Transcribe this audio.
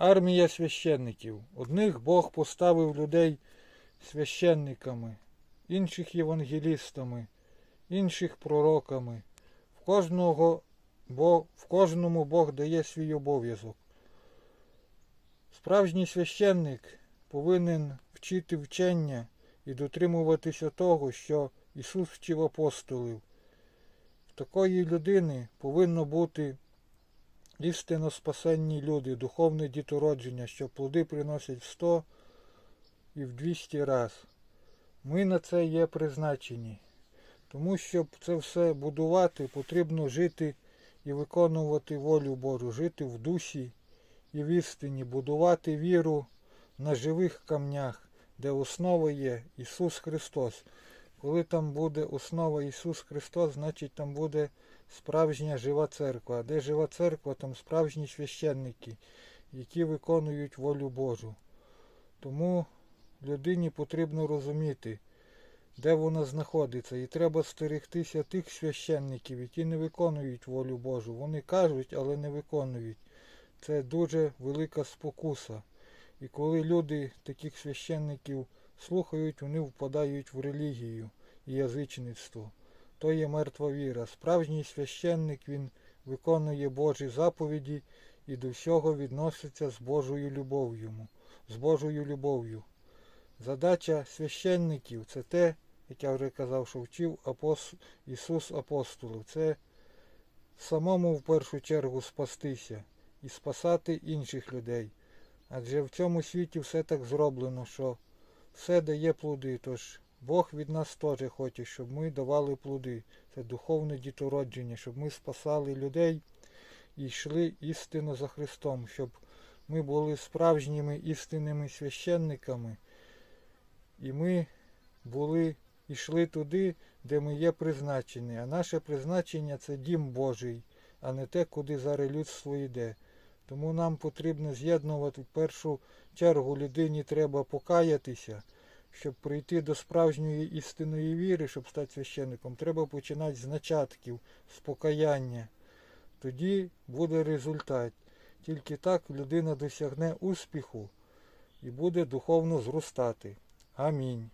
армія священників. Одних Бог поставив людей священниками, інших євангелістами, інших пророками. В кожного Бо в кожному Бог дає свій обов'язок. Справжній священник повинен вчити вчення і дотримуватися того, що Ісус вчив апостолів. В такої людини повинно бути істинно спасенні люди, духовне дітородження, що плоди приносять в 100 і в 200 раз. Ми на це є призначені. Тому щоб це все будувати, потрібно жити і виконувати волю Божу, жити в душі і в істині, будувати віру на живих камнях, де основа є Ісус Христос. Коли там буде основа Ісус Христос, значить там буде справжня жива церква. А де жива церква, там справжні священники, які виконують волю Божу. Тому людині потрібно розуміти, де вона знаходиться. І треба стерегтися тих священників, які не виконують волю Божу. Вони кажуть, але не виконують. Це дуже велика спокуса. І коли люди таких священників слухають, вони впадають в релігію і язичництво. То є мертва віра. Справжній священник він виконує Божі заповіді і до всього відноситься з Божою любов'ю. З Божою любов'ю. Задача священників це те, як я вже казав, що вчив апос... Ісус апостолів. Це самому в першу чергу спастися і спасати інших людей. Адже в цьому світі все так зроблено, що все дає плоди. Тож Бог від нас теж хоче, щоб ми давали плоди. Це духовне дітородження, щоб ми спасали людей і йшли істинно за Христом, щоб ми були справжніми істинними священниками. І ми були йшли туди, де ми є призначені. А наше призначення це дім Божий, а не те, куди зараз людство йде. Тому нам потрібно з'єднувати в першу чергу людині треба покаятися, щоб прийти до справжньої істинної віри, щоб стати священником, треба починати з начатків, з покаяння. Тоді буде результат. Тільки так людина досягне успіху і буде духовно зростати. Амінь.